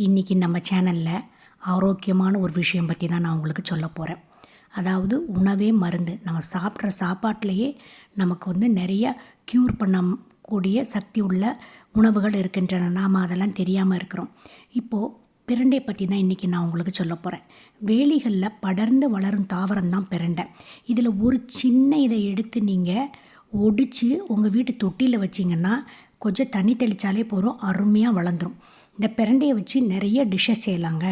இன்றைக்கி நம்ம சேனலில் ஆரோக்கியமான ஒரு விஷயம் பற்றி தான் நான் உங்களுக்கு சொல்ல போகிறேன் அதாவது உணவே மருந்து. நம்ம சாப்பிட்ற சாப்பாட்டிலையே நமக்கு வந்து நிறைய க்யூர் பண்ணக்கூடிய சக்தி உள்ள உணவுகள் இருக்கின்றன. நாம் அதெல்லாம் தெரியாமல் இருக்கிறோம். இப்போது பிரண்டை பற்றி தான் இன்றைக்கி நான் உங்களுக்கு சொல்ல போகிறேன் வேலிகளில் படர்ந்து வளரும் தாவரம் தான் பிரண்டை. இதில் ஒரு சின்ன இதை எடுத்து நீங்கள் ஒடிச்சு உங்கள் வீட்டு தொட்டியில் வச்சிங்கன்னா கொஞ்சம் தண்ணி தெளித்தாலே போதும் அருமையாக வளர்ந்துடும் இந்த பிரண்டையை வச்சு நிறைய டிஷ்ஷஸ் செய்யலாங்க.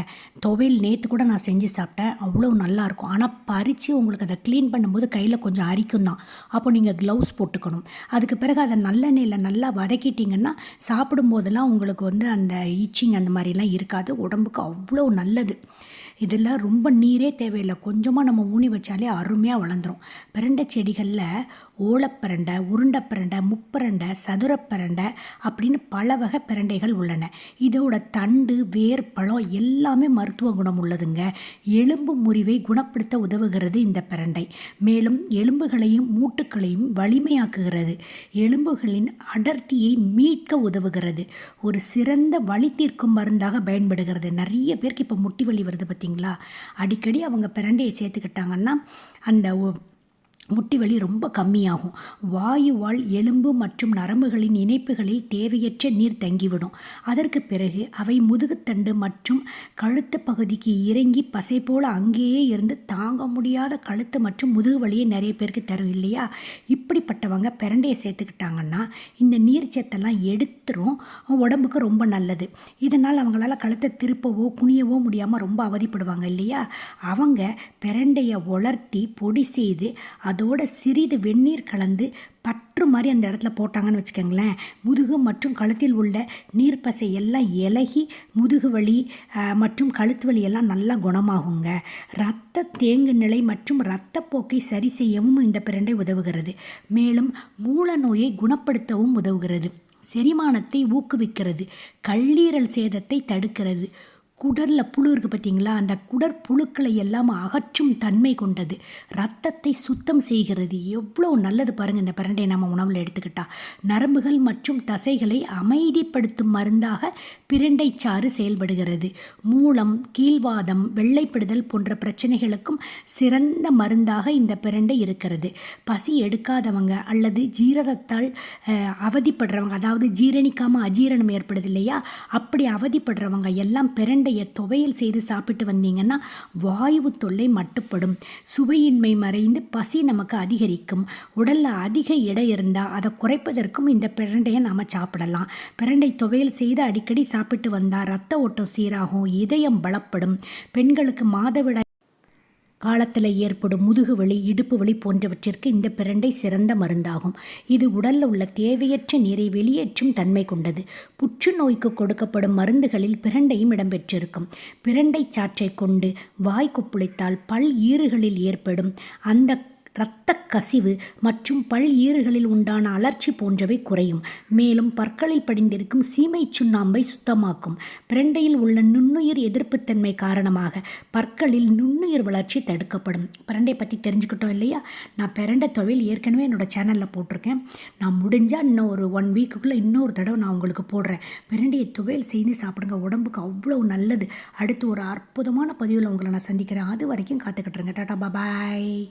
துவையல் நேற்று கூட நான் செஞ்சு சாப்பிட்டேன். அவ்வளோ நல்லாயிருக்கும் ஆனால் பறித்து உங்களுக்கு அதை க்ளீன் பண்ணும்போது கையில் கொஞ்சம் அரிக்கும் தான். அப்போ நீங்கள் க்ளவுஸ் போட்டுக்கணும். அதுக்கு பிறகு அதை நல்லெண்ணெயில் நல்லா வதக்கிட்டிங்கன்னா சாப்பிடும்போதெல்லாம் உங்களுக்கு வந்து அந்த ஈச்சிங் அந்த மாதிரிலாம் இருக்காது. உடம்புக்கு அவ்வளோ நல்லது. இதில் ரொம்ப நீரே தேவையில்லை. கொஞ்சமாக நம்ம ஊனி வச்சாலே அருமையாக வளர்ந்துடும் பிரண்டை செடிகளில் ஓலப்பிரண்டை உருண்டைப்பிரண்டை முப்பிரண்டை சதுரப்பிரண்டை அப்படின்னு பல வகை பிரண்டைகள் உள்ளன. இது இதோட தண்டு வேர் பழம் எல்லாமே மருத்துவ குணம் உள்ளதுங்க எலும்பு முறிவை குணப்படுத்த உதவுகிறது இந்த பிரண்டை. மேலும் எலும்புகளையும் மூட்டுக்களையும் வலிமையாக்குகிறது. எலும்புகளின் அடர்த்தியை மீட்க உதவுகிறது. ஒரு சிறந்த வழி தீர்க்கும் மருந்தாக பயன்படுகிறது. நிறைய பேருக்கு இப்போ முட்டி வலி வருது பார்த்தீங்களா அடிக்கடி அவங்க பிரண்டையை சேர்த்துக்கிட்டாங்கன்னா அந்த முட்டி வலி ரொம்ப கம்மியாகும். வாயுவால் எலும்பு மற்றும் நரம்புகளின் இணைப்புகளில் தேவையற்ற நீர் தங்கிவிடும். அதற்கு பிறகு அவை முதுகுத்தண்டு மற்றும் கழுத்து பகுதிக்கு இறங்கி பசை போல் அங்கேயே இருந்து தாங்க முடியாத கழுத்து மற்றும் முதுகு வலியை நிறைய பேருக்கு தரும் இல்லையா? இப்படிப்பட்டவங்க பிரண்டையை சேர்த்துக்கிட்டாங்கன்னா இந்த நீர் சத்தெல்லாம் எடுத்துரும். உடம்புக்கு ரொம்ப நல்லது. இதனால் அவங்களால கழுத்தை திருப்பவோ குனியவோ முடியாமல் ரொம்ப அவதிப்படுவாங்க இல்லையா? அவங்க பிரண்டையை வளர்த்தி பொடி செய்து அது அதோட சிறிது வெந்நீர் கலந்து பற்று மாதிரி அந்த இடத்துல போட்டாங்கன்னு வச்சுக்கோங்களேன். முதுகு மற்றும் கழுத்தில் உள்ள நீர்ப்பசை எல்லாம் இலகி முதுகு வலி மற்றும் கழுத்து வலி எல்லாம் நல்லா குணமாகுங்க. இரத்த தேங்கு நிலை மற்றும் இரத்தப்போக்கை சரி செய்யவும் இந்த பிரண்டை உதவுகிறது. மேலும் மூல நோயை குணப்படுத்தவும் உதவுகிறது. செரிமானத்தை ஊக்குவிக்கிறது. கல்லீரல் சேதத்தை தடுக்கிறது. குடலில் புழு இருக்குது பார்த்தீங்களா அந்த குடற்புழுக்களை எல்லாம் அகற்றும் தன்மை கொண்டது. ரத்தத்தை சுத்தம் செய்கிறது. எவ்வளோ நல்லது பாருங்கள் இந்த பிரண்டை நம்ம உணவில் எடுத்துக்கிட்டால் நரம்புகள் மற்றும் தசைகளை அமைதிப்படுத்தும் மருந்தாக பிரண்டை சாறு செயல்படுகிறது. மூலம் கீழ்வாதம் வெள்ளைப்படுதல் போன்ற பிரச்சனைகளுக்கும் சிறந்த மருந்தாக இந்த பிரண்டை இருக்கிறது. பசி எடுக்காதவங்க அல்லது ஜீரணத்தால் அவதிப்படுறவங்க அதாவது ஜீரணிக்காமல் அஜீரணம் ஏற்படுது இல்லையா? அப்படி அவதிப்படுறவங்க எல்லாம் பிரண்டை பிரண்டையை துவையல் செய்து சாப்பிட்டு வந்தீங்கன்னா வாயு தொல்லை மட்டுப்படும். சுவையின்மை மறைந்து பசி நமக்கு அதிகரிக்கும். உடலில் அதிக எடை இருந்தால் அதை குறைப்பதற்கும் இந்த பிரண்டையை நாம் சாப்பிடலாம். பிரண்டை துவையல் செய்து அடிக்கடி சாப்பிட்டு வந்தால் ரத்த ஓட்டம் சீராகும் இதயம் பலப்படும். பெண்களுக்கு மாதவிட காலத்தில் ஏற்படும் முதுகு வலி இடுப்பு வலி போன்றவற்றிற்கு இந்த பிரண்டை சிறந்த மருந்தாகும். இது உடலில் உள்ள தேவையற்ற நீரை வெளியேற்றும் தன்மை கொண்டது. புற்றுநோய்க்கு கொடுக்கப்படும் மருந்துகளில் பிரண்டையும் இடம்பெற்றிருக்கும். பிரண்டை சாற்றை கொண்டு வாய் கொப்புளித்தால் பல் ஈறுகளில் ஏற்படும் அந்த இரத்த கசிவு மற்றும் பல் ஈறுகளில் உண்டான அலர்ச்சி போன்றவை குறையும். மேலும் பற்களில் படிந்திருக்கும் சீமை சுண்ணாம்பை சுத்தமாக்கும். பிரண்டையில் உள்ள நுண்ணுயிர் எதிர்ப்புத்தன்மை காரணமாக பற்களில் நுண்ணுயிர் வளர்ச்சி தடுக்கப்படும். பிரண்டை பற்றி தெரிஞ்சுக்கிட்டோம் இல்லையா? நான் பிரண்டை துவையல் ஏற்கனவே என்னோடய சேனலில் போட்டிருக்கேன். நான் முடிஞ்சால் இன்னும் ஒரு ஒன் வீக்குக்குள்ளே இன்னொரு தடவை நான் உங்களுக்கு போடுறேன். பிரண்டையை துவையல் செய்து சாப்பிடுங்க. உடம்புக்கு அவ்வளோ நல்லது. அடுத்து ஒரு அற்புதமான பதிவில் உங்களை நான் சந்திக்கிறேன். அது வரைக்கும் காத்துக்கிட்டுருங்க டாட்டா பாய்